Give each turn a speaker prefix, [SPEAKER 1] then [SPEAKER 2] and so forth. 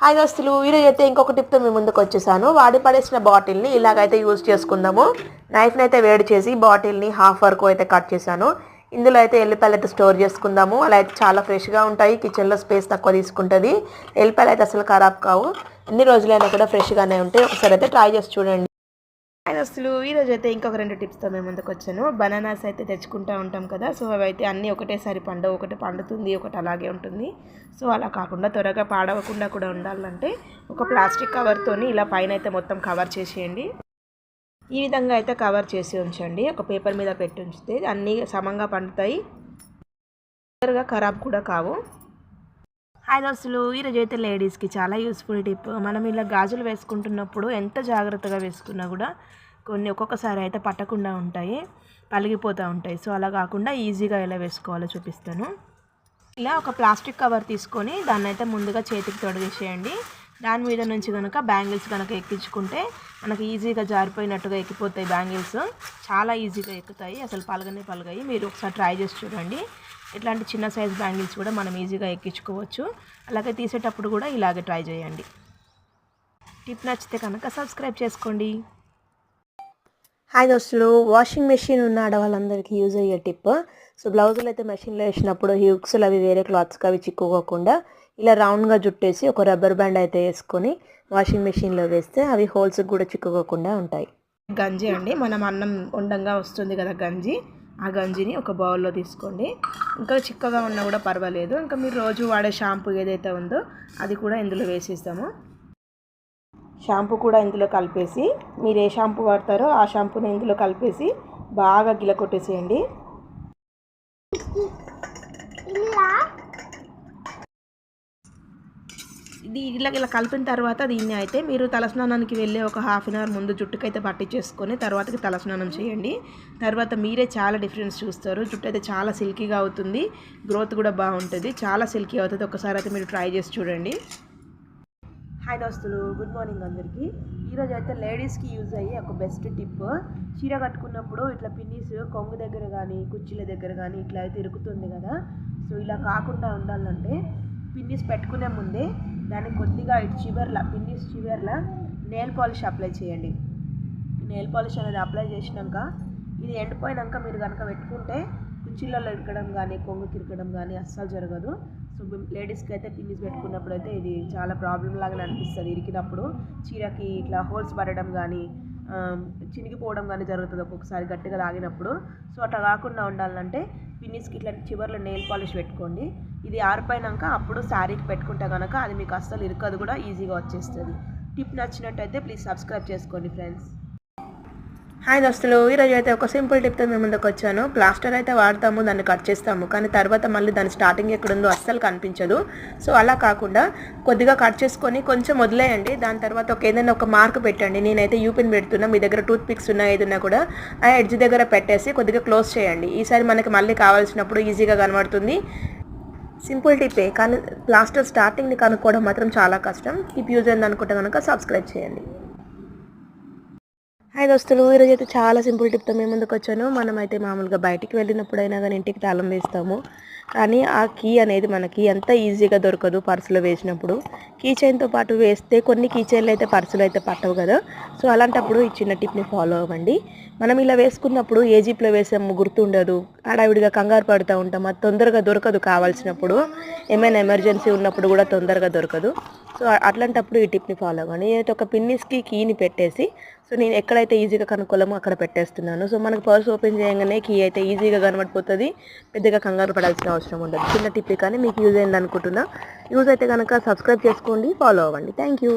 [SPEAKER 1] Hi దోస్తులు ఈరోజు అయితే ఇంకొక టిప్తో మీ ముందుకు వచ్చేసాను. వాడి పడేసిన బాటిల్ని ఇలాగైతే యూజ్ చేసుకుందాము. నైఫ్ని అయితే వేడి చేసి బాటిల్ని హాఫ్ వరకు అయితే కట్ చేశాను. ఇందులో అయితే ఎల్లిపాయలు అయితే స్టోర్ చేసుకుందాము. అలా అయితే చాలా ఫ్రెష్గా ఉంటాయి. కిచెన్లో స్పేస్ తక్కువ తీసుకుంటుంది. ఎల్లిపాయలు అయితే అసలు ఖరాబ్ కావు. ఎన్ని రోజులైనా కూడా ఫ్రెష్గానే ఉంటాయి. ఒకసారి అయితే ట్రై చేసి చూడండి. అండ్ అసలు ఈరోజు అయితే ఇంకొక రెండు టిప్స్తో మేము ముందుకు వచ్చాను బనానాస్ అయితే తెచ్చుకుంటూ ఉంటాం కదా సో అవి అయితే అన్నీ ఒకటేసారి పండు ఒకటి పండుతుంది ఒకటి అలాగే ఉంటుంది. సో అలా కాకుండా త్వరగా పాడవకుండా కూడా ఉండాలంటే ఒక ప్లాస్టిక్ కవర్తోని ఇలా పైన అయితే మొత్తం కవర్ చేసేయండి. ఈ విధంగా అయితే కవర్ చేసి ఉంచండి. ఒక పేపర్ మీద పెట్టి ఉంచితే అన్నీ సమంగా పండుతాయి. తొందరగా ఖరాబ్ కూడా కావు. హాయ్ దోస్తులు ఈరోజు అయితే లేడీస్కి చాలా యూస్ఫుల్ టిప్. మనం ఇలా గాజులు వేసుకుంటున్నప్పుడు ఎంత జాగ్రత్తగా వేసుకున్నా కూడా కొన్ని ఒక్కొక్కసారి అయితే పట్టకుండా ఉంటాయి పలిగిపోతూ ఉంటాయి. సో అలా కాకుండా ఈజీగా ఎలా వేసుకోవాలో చూపిస్తాను. ఇలా ఒక ప్లాస్టిక్ కవర్ తీసుకొని దాన్ని అయితే ముందుగా చేతికి తొడిగేసేయండి. దాని మీద నుంచి కనుక బ్యాంగిల్స్ కనుక ఎక్కించుకుంటే మనకి ఈజీగా జారిపోయినట్టుగా ఎక్కిపోతాయి బ్యాంగిల్స్. చాలా ఈజీగా ఎక్కుతాయి. అసలు పలగనే పలగాయి. మీరు ఒకసారి ట్రై చేసి చూడండి. ఇట్లాంటి చిన్న సైజ్ బ్యాంగిల్స్ కూడా మనం ఈజీగా ఎక్కించుకోవచ్చు. అలాగే తీసేటప్పుడు కూడా ఇలాగే ట్రై చేయండి. టిప్ నచ్చితే కనుక సబ్స్క్రైబ్ చేసుకోండి. హాయ్ దోస్తులు వాషింగ్ మెషిన్ ఉన్న ఆడవాళ్ళందరికీ యూజ్ అయ్యే టిప్. సో బ్లౌజులు అయితే మెషిన్లో వేసినప్పుడు హ్యూక్స్లు అవి వేరే క్లాత్స్కి అవి చిక్కుకోకుండా ఇలా రౌండ్గా జుట్టేసి ఒక రబ్బర్ బ్యాండ్ అయితే వేసుకొని వాషింగ్ మెషిన్లో వేస్తే అవి హోల్స్కి కూడా చిక్కుకోకుండా ఉంటాయి. గంజి అండి. మనం అన్నం ఉండంగా వస్తుంది కదా గంజి. ఆ గంజిని ఒక బౌల్లో తీసుకోండి. ఇంకా చిక్కగా ఉన్నా కూడా పర్వాలేదు. ఇంకా మీరు రోజు వాడే షాంపూ ఏదైతే ఉందో అది కూడా ఇందులో వేసేస్తాము. షాంపూ కూడా ఇందులో కలిపేసి మీరు ఏ షాంపూ వాడతారో ఆ షాంపూని ఇందులో కలిపేసి బాగా గిల కొట్టేసేయండి ఇది ఇలా ఇలా కలిపిన తర్వాత దీన్ని అయితే మీరు తలస్నానానికి వెళ్ళే ఒక హాఫ్ అన్ అవర్ ముందు జుట్టుకైతే పట్టించేసుకొని తర్వాతకి తలస్నానం చేయండి. తర్వాత మీరే చాలా డిఫరెన్స్ చూస్తారు. జుట్టు అయితే చాలా సిల్కీగా అవుతుంది. గ్రోత్ కూడా బాగుంటుంది. చాలా సిల్కీ అవుతుంది. ఒకసారి అయితే మీరు ట్రై చేసి చూడండి. హాయ్ దోస్తులు గుడ్ మార్నింగ్ అందరికీ. ఈరోజు అయితే లేడీస్కి యూజ్ అయ్యే ఒక బెస్ట్ టిప్ చీర కట్టుకున్నప్పుడు ఇట్లా పిన్నీస్ కొంగు దగ్గర కానీ కుర్చీల దగ్గర కానీ ఇట్లా అయితే ఇరుకుతుంది కదా. సో ఇలా కాకుండా ఉండాలంటే పిన్నీస్ పెట్టుకునే ముందే దాన్ని కొద్దిగా ఇటు చివర్ల పిన్నిస్ చివర్ల నెయిల్ పాలిష్ అప్లై చేయండి. నెయిల్ పాలిష్ అనేది అప్లై చేసినాక ఇది ఎండిపోయినాక మీరు కనుక పెట్టుకుంటే కుర్చీలలో ఇరకడం కానీ కొంగు ఇరకడం కానీ అస్సలు జరగదు. సో లేడీస్కి అయితే పిన్నిస్ పెట్టుకున్నప్పుడు అయితే ఇది చాలా ప్రాబ్లం లాగా అనిపిస్తుంది. ఇరికినప్పుడు చీరకి ఇట్లా హోల్స్ పడడం కానీ చినిగిపోవడం కానీ జరుగుతుంది ఒక్కొక్కసారి గట్టిగా తాగినప్పుడు సో అట్లా కాకుండా ఉండాలంటే పిన్నిస్కి ఇట్లా చివర్లో నెయిల్ పాలిష్ పెట్టుకోండి. ఇది ఆరిపోయినాక అప్పుడు శారీకి పెట్టుకుంటే కనుక అది మీకు అస్సలు ఇరుకదు కూడా ఈజీగా వచ్చేస్తుంది. టిప్ నచ్చినట్టయితే ప్లీజ్ సబ్స్క్రైబ్ చేసుకోండి ఫ్రెండ్స్. హాయ్ దోస్తులు ఈరోజు అయితే ఒక సింపుల్ టిప్తో మేము ముందుకు వచ్చాను. ప్లాస్టర్ అయితే వాడతాము దాన్ని కట్ చేస్తాము. కానీ తర్వాత మళ్ళీ దాని స్టార్టింగ్ ఎక్కడుందో అస్సలు కనిపించదు. సో అలా కాకుండా కొద్దిగా కట్ చేసుకొని కొంచెం వదిలేయండి. దాని తర్వాత ఒక ఏదైనా ఒక మార్క్ పెట్టండి. నేనైతే యూపిన్ పెడుతున్నా మీ దగ్గర టూత్ పిక్స్ ఉన్నా ఏదైనా కూడా ఆ ఎడ్జ్ దగ్గర పెట్టేసి కొద్దిగా క్లోజ్ చేయండి. ఈసారి మనకి మళ్ళీ కావాల్సినప్పుడు ఈజీగా కనబడుతుంది. సింపుల్ టిప్పే కానీ ప్లాస్టర్ స్టార్టింగ్ని కనుక్కోవడం మాత్రం చాలా కష్టం. టిప్ యూజ్ అయింది అనుకుంటే కనుక సబ్స్క్రైబ్ చేయండి. హాయ్ దోస్తులు ఈరోజు అయితే చాలా సింపుల్ టిప్తో మేము ముందుకు వచ్చాను. మనం అయితే మామూలుగా బయటికి వెళ్ళినప్పుడైనా కానీ ఇంటికి తాళం వేస్తాము. కానీ ఆ కీ అనేది మనకి ఎంత ఈజీగా దొరకదు పర్సులో వేసినప్పుడు. కీ చైన్తో పాటు వేస్తే కొన్ని కీ చైన్లు అయితే పర్సులు అయితే పట్టవు కదా. సో అలాంటప్పుడు ఈ చిన్న టిప్ని ఫాలో అవ్వండి. మనం ఇలా వేసుకున్నప్పుడు ఏ జీప్లో వేసాము గుర్తుండదు. ఆడావిడిగా కంగారు పడుతూ ఉంటాం అది తొందరగా దొరకదు కావాల్సినప్పుడు. ఏమైనా ఎమర్జెన్సీ ఉన్నప్పుడు కూడా తొందరగా దొరకదు. సో అట్లాంటప్పుడు ఈ టిప్ని ఫాలో అవ్వండి. నేనైతే ఒక పిన్నిస్కి కీని పెట్టేసి సో నేను ఎక్కడైతే ఈజీగా కనుక్కోలేమో అక్కడ పెట్టేస్తున్నాను. సో మనకు పర్స్ ఓపెన్ చేయగానే కీ అయితే ఈజీగా కనబడిపోతుంది. పెద్దగా కంగారు పడాల్సిన అవసరం ఉండదు. చిన్న టిప్ కానీ మీకు యూజ్ అయింది అనుకుంటున్నా యూజ్ అయితే కనుక సబ్స్క్రైబ్ చేసుకోండి ఫాలో అవ్వండి. Thank you.